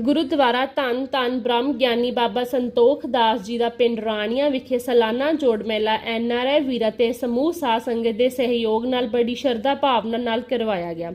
ਗੁਰਦੁਆਰਾ ਧੰਨ ਧੰਨ ਬ੍ਰਹਮ ਗਿਆਨੀ ਬਾਬਾ ਸੰਤੋਖ ਦਾਸ ਜੀ ਦਾ ਪਿੰਡ ਰਾਣੀਆਂ ਵਿਖੇ ਸਾਲਾਨਾ ਜੋੜ ਮੇਲਾ ਐਨਆਰਆਈ ਵੀਰਾਂ ਤੇ ਸਮੂਹ ਸਾਧ ਸੰਗਤ ਦੇ ਸਹਿਯੋਗ ਨਾਲ ਬੜੀ ਸ਼ਰਧਾ ਭਾਵਨਾ ਨਾਲ ਕਰਵਾਇਆ ਗਿਆ।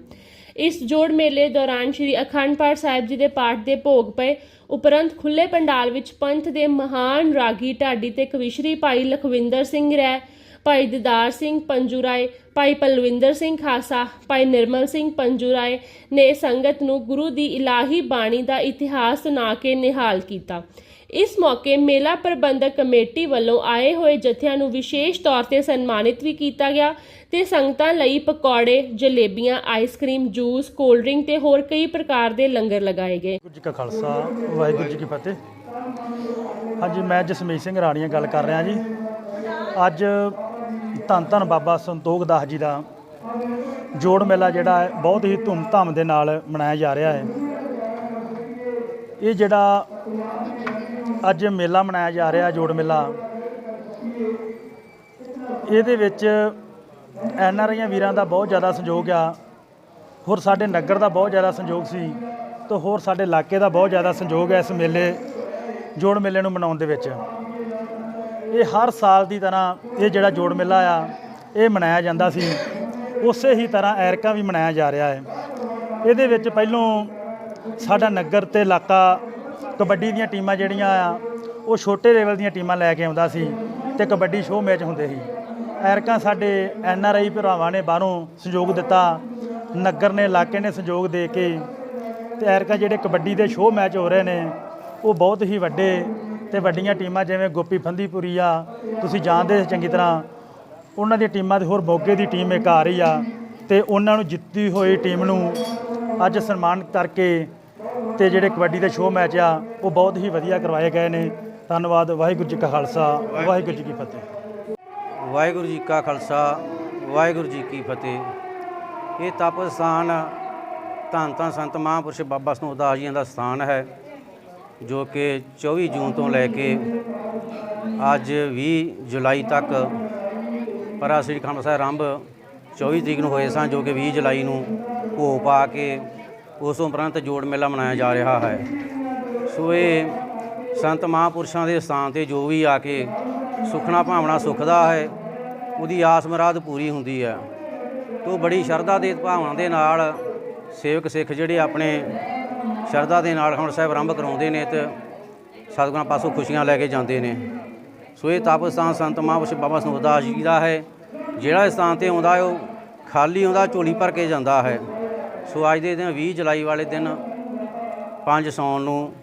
ਇਸ ਜੋੜ ਮੇਲੇ ਦੌਰਾਨ ਸ੍ਰੀ ਅਖੰਡ ਪਾਠ ਸਾਹਿਬ ਜੀ ਦੇ ਪਾਠ ਦੇ ਭੋਗ ਪਏ। ਉਪਰੰਤ ਖੁੱਲੇ ਪੰਡਾਲ ਵਿੱਚ ਪੰਥ ਦੇ ਮਹਾਨ ਰਾਗੀ ਢਾਡੀ ਤੇ ਕਵਿਸ਼ਰੀ ਭਾਈ ਲਖਵਿੰਦਰ ਸਿੰਘ ਰਹਿ ਭਾਈ ਦਿਦਾਰ ਸਿੰਘ ਪੰਜੂਰਾਏ ਭਾਈ ਪਲਵਿੰਦਰ ਸਿੰਘ ਖਾਸਾ, ਭਾਈ ਨਿਰਮਲ ਸਿੰਘ ਪੰਜੂਰਾਏ ਨੇ ਸੰਗਤ ਨੂੰ ਗੁਰੂ ਦੀ ਇਲਾਹੀ ਬਾਣੀ ਦਾ ਇਤਿਹਾਸ ਸੁਣਾ ਕੇ ਨਿਹਾਲ ਕੀਤਾ। ਇਸ ਮੌਕੇ ਮੇਲਾ ਪ੍ਰਬੰਧਕ ਕਮੇਟੀ ਵੱਲੋਂ ਆਏ ਹੋਏ ਜਥਿਆਂ ਨੂੰ ਵਿਸ਼ੇਸ਼ ਤੌਰ ਤੇ ਸਨਮਾਨਿਤ ਵੀ ਕੀਤਾ ਗਿਆ ਤੇ ਸੰਗਤਾਂ ਲਈ ਪਕੌੜੇ, ਜਲੇਬੀਆਂ ਆਈਸਕ੍ਰੀਮ ਜੂਸ ਕੋਲਡ ਡਰਿੰਕ ਤੇ ਹੋਰ ਕਈ ਪ੍ਰਕਾਰ ਦੇ ਲੰਗਰ ਲਗਾਏ ਗਏ। ਵਾਹਿਗੁਰੂ ਜੀ ਕਾ ਖਾਲਸਾ, ਵਾਹਿਗੁਰੂ ਜੀ ਕੀ ਫਤਿਹ। ਹਾਂਜੀ, ਮੈਂ ਜਸਮੀਤ ਸਿੰਘ ਰਾਣੀਆਂ ਗੱਲ ਕਰ ਰਿਹਾ ਜੀ। ਅੱਜ ਧੰਨ ਧੰਨ ਬਾਬਾ ਸੰਤੋਖ ਦਾਸ ਜੀ ਦਾ ਜੋੜ ਮੇਲਾ ਜਿਹੜਾ ਹੈ, ਬਹੁਤ ਹੀ ਧੂਮਧਾਮ ਦੇ ਨਾਲ ਮਨਾਇਆ ਜਾ ਰਿਹਾ ਹੈ। ਇਹ ਜਿਹੜਾ ਅੱਜ ਮੇਲਾ ਮਨਾਇਆ ਜਾ ਰਿਹਾ, ਜੋੜ ਮੇਲਾ, ਇਹਦੇ ਵਿੱਚ ਐਨ ਆਰ ਆਈਆਂ ਵੀਰਾਂ ਦਾ ਬਹੁਤ ਜ਼ਿਆਦਾ ਸੰਯੋਗ ਆ। ਹੋਰ ਸਾਡੇ ਨਗਰ ਦਾ ਬਹੁਤ ਜ਼ਿਆਦਾ ਸੰਯੋਗ ਸੀ ਤੇ ਹੋਰ ਸਾਡੇ ਇਲਾਕੇ ਦਾ ਬਹੁਤ ਜ਼ਿਆਦਾ ਸੰਯੋਗ ਹੈ ਇਸ ਮੇਲੇ, ਜੋੜ ਮੇਲੇ ਨੂੰ ਮਨਾਉਣ ਦੇ ਵਿੱਚ। ਇਹ ਹਰ ਸਾਲ ਦੀ ਤਰ੍ਹਾਂ ਇਹ ਜਿਹੜਾ ਜੋੜ ਮੇਲਾ ਆ, ਇਹ ਮਨਾਇਆ ਜਾਂਦਾ ਸੀ। ਉਸੇ ਹੀ ਤਰ੍ਹਾਂ ਐਰਕਾ ਵੀ ਮਨਾਇਆ ਜਾ ਰਿਹਾ ਹੈ। ਇਹਦੇ ਵਿੱਚ ਪਹਿਲੋਂ ਸਾਡਾ ਨਗਰ ਤੇ ਇਲਾਕਾ ਕਬੱਡੀ ਦੀਆਂ ਟੀਮਾਂ ਜਿਹੜੀਆਂ ਆ, ਉਹ ਛੋਟੇ ਲੈਵਲ ਦੀਆਂ ਟੀਮਾਂ ਲੈ ਕੇ ਆਉਂਦਾ ਸੀ ਤੇ ਕਬੱਡੀ ਸ਼ੋਅ ਮੈਚ ਹੁੰਦੇ ਸੀ। ਐਰਕਾ ਸਾਡੇ ਐਨ ਆਰ ਆਈ ਭਰਾਵਾਂ ਨੇ ਬਾਹਰੋਂ ਸਹਿਯੋਗ ਦਿੱਤਾ, ਨਗਰ ਨੇ ਇਲਾਕੇ ਨੇ ਸਹਿਯੋਗ ਦੇ ਕੇ ਤੇ ਐਰਕਾ ਜਿਹੜੇ ਕਬੱਡੀ ਦੇ ਸ਼ੋਅ ਮੈਚ ਹੋ ਰਹੇ ਨੇ, ਉਹ ਬਹੁਤ ਹੀ ਵੱਡੇ ਤੇ ਵੱਡੀਆਂ ਟੀਮਾਂ ਜਿਵੇਂ ਗੋਪੀ ਫੰਦੀਪੁਰੀ ਆ, ਤੁਸੀਂ ਜਾਣਦੇ ਚੰਗੀ ਤਰ੍ਹਾਂ, ਉਹਨਾਂ ਦੀਆਂ ਟੀਮਾਂ ਤੇ ਹੋਰ ਮੋਗੇ ਦੀ ਟੀਮ ਇੱਕ ਆ ਰਹੀ ਆ ਤੇ ਉਹਨਾਂ ਨੂੰ ਜਿੱਤੀ ਹੋਈ ਟੀਮ ਨੂੰ ਅੱਜ ਸਨਮਾਨਿਤ ਕਰਕੇ ਤੇ ਜਿਹੜੇ ਕਬੱਡੀ ਦੇ ਸ਼ੋਅ ਮੈਚ ਆ, ਉਹ ਬਹੁਤ ਹੀ ਵਧੀਆ ਕਰਵਾਏ ਗਏ ਨੇ। ਧੰਨਵਾਦ, ਵਾਹਿਗੁਰੂ ਜੀ ਕਾ ਖਾਲਸਾ, ਵਾਹਿਗੁਰੂ ਜੀ ਕੀ ਫਤਿਹ। ਵਾਹਿਗੁਰੂ ਜੀ ਕਾ ਖਾਲਸਾ, ਵਾਹਿਗੁਰੂ ਜੀ ਕੀ ਫਤਿਹ। ਇਹ ਤਪ ਸਥਾਨ ਧੰਨ ਧੰਨ ਸੰਤ ਮਹਾਂਪੁਰਸ਼ ਬਾਬਾ ਸਨੋਦ ਦਾਸ ਜੀਆਂ ਦਾ ਸਥਾਨ ਹੈ। ਜੋ ਕਿ 24 ਜੂਨ ਤੋਂ ਲੈ ਕੇ ਅੱਜ 20 ਜੁਲਾਈ ਤੱਕ ਪਰਾ ਸ੍ਰੀ ਖੰਡ ਸਾਹਿਬ ਆਰੰਭ 24 ਤਰੀਕ ਨੂੰ ਹੋਏ ਸਨ ਜੋ ਕਿ 20 ਜੁਲਾਈ ਨੂੰ ਭੋਗ ਪਾ ਕੇ ਉਸ ਉਪਰੰਤ ਜੋੜ ਮੇਲਾ ਮਨਾਇਆ ਜਾ ਰਿਹਾ ਹੈ। ਸੋ ਇਹ ਸੰਤ ਮਹਾਂਪੁਰਸ਼ਾਂ ਦੇ ਸਥਾਨ ਤੇ ਜੋ ਵੀ ਆ ਕੇ ਸੁਖਣਾ ਭਾਵਨਾ ਸੁਖਦਾ ਹੈ, ਉਹਦੀ ਆਸ ਮਰਾਦ ਪੂਰੀ ਹੁੰਦੀ ਹੈ। ਤੋ ਬੜੀ ਸ਼ਰਧਾ ਦੇ ਭਾਵਨਾ ਦੇ ਨਾਲ ਸੇਵਕ ਸਿੱਖ ਜਿਹੜੇ ਆਪਣੇ ਸ਼ਰਧਾ ਦੇ ਨਾਲ ਹੁਣ ਸਾਹਿਬ ਆਰੰਭ ਕਰਾਉਂਦੇ ਨੇ ਤੇ ਸਤਿਗੁਰਾਂ ਪਾਸੋਂ ਖੁਸ਼ੀਆਂ ਲੈ ਕੇ ਜਾਂਦੇ ਨੇ। ਸੋ ਇਹ ਤਪ ਸਥਾਨ ਸੰਤ ਮਹਾਂਪੁਰਸ਼ ਬਾਬਾ ਸੁਖਦਾਸ ਜੀ ਦਾ ਹੈ। ਜਿਹੜਾ ਸਥਾਨ ਤੇ ਆਉਂਦਾ ਹੈ, ਉਹ ਖਾਲੀ ਆਉਂਦਾ, ਝੋਲੀ ਭਰ ਕੇ ਜਾਂਦਾ ਹੈ। ਸੋ ਅੱਜ ਦੇ ਦਿਨ 20 ਜੁਲਾਈ ਵਾਲੇ ਦਿਨ 5 ਸੌਣ ਨੂੰ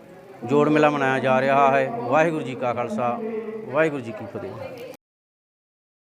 ਜੋੜ ਮੇਲਾ ਮਨਾਇਆ ਜਾ ਰਿਹਾ ਹੈ। ਵਾਹਿਗੁਰੂ ਜੀ ਕਾ ਖਾਲਸਾ, ਵਾਹਿਗੁਰੂ ਜੀ ਕੀ ਫਤਿਹ।